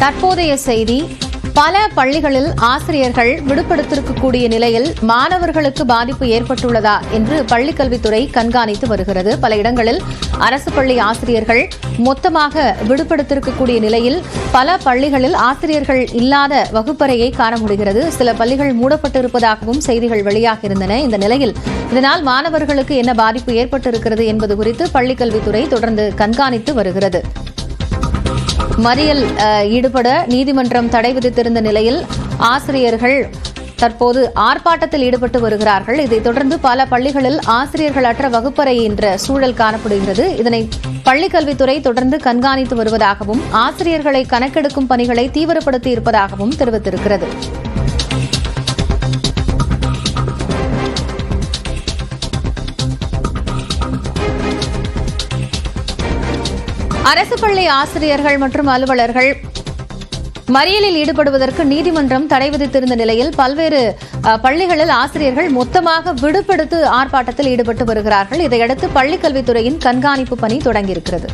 தற்போதைய செய்தி பல பள்ளிகளில் ஆசிரியர்கள் விடுபடுத்திருக்கக்கூடிய நிலையில் மாணவர்களுக்கு பாதிப்பு ஏற்பட்டுள்ளதா என்று பள்ளிக்கல்வித்துறை கண்காணித்து வருகிறது. பல இடங்களில் அரசு பள்ளி ஆசிரியர்கள் மொத்தமாக விடுபடுத்திருக்கக்கூடிய நிலையில் பல பள்ளிகளில் ஆசிரியர்கள் இல்லாத வகுப்பறையை காண முடிகிறது. சில பள்ளிகள் மூடப்பட்டிருப்பதாகவும் செய்திகள் வெளியாகியிருந்தன. இந்த நிலையில் இதனால் மாணவர்களுக்கு என்ன பாதிப்பு ஏற்பட்டிருக்கிறது என்பது குறித்து பள்ளிக்கல்வித்துறை தொடர்ந்து கண்காணித்து வருகிறது. மறியல் ஈடுபட நீதிமன்றம் தடை விதித்திருந்த நிலையில் ஆசிரியர்கள் தற்போது ஆர்ப்பாட்டத்தில் ஈடுபட்டு வருகிறார்கள். இதைத் தொடர்ந்து பல பள்ளிகளில் ஆசிரியர்களற்ற வகுப்பறை என்ற சூழல் காணப்படுகிறது இதனை பள்ளிக்கல்வித்துறை தொடர்ந்து கண்காணித்து வருவதாகவும் ஆசிரியர்களை கணக்கெடுக்கும் பணிகளை தீவிரப்படுத்தி இருப்பதாகவும் தெரிவித்திருக்கிறது. அரசு பள்ளி ஆசிரியர்கள் மற்றும் அலுவலர்கள் மறியலில் ஈடுபடுவதற்கு நீதிமன்றம் தடை விதித்திருந்த நிலையில் பல்வேறு பள்ளிகளில் ஆசிரியர்கள் மொத்தமாக விடுபடுத்து ஆர்ப்பாட்டத்தில் ஈடுபட்டு வருகிறார்கள். இதையடுத்து பள்ளிக்கல்வித்துறையின் கண்காணிப்பு பணி தொடங்கியிருக்கிறது.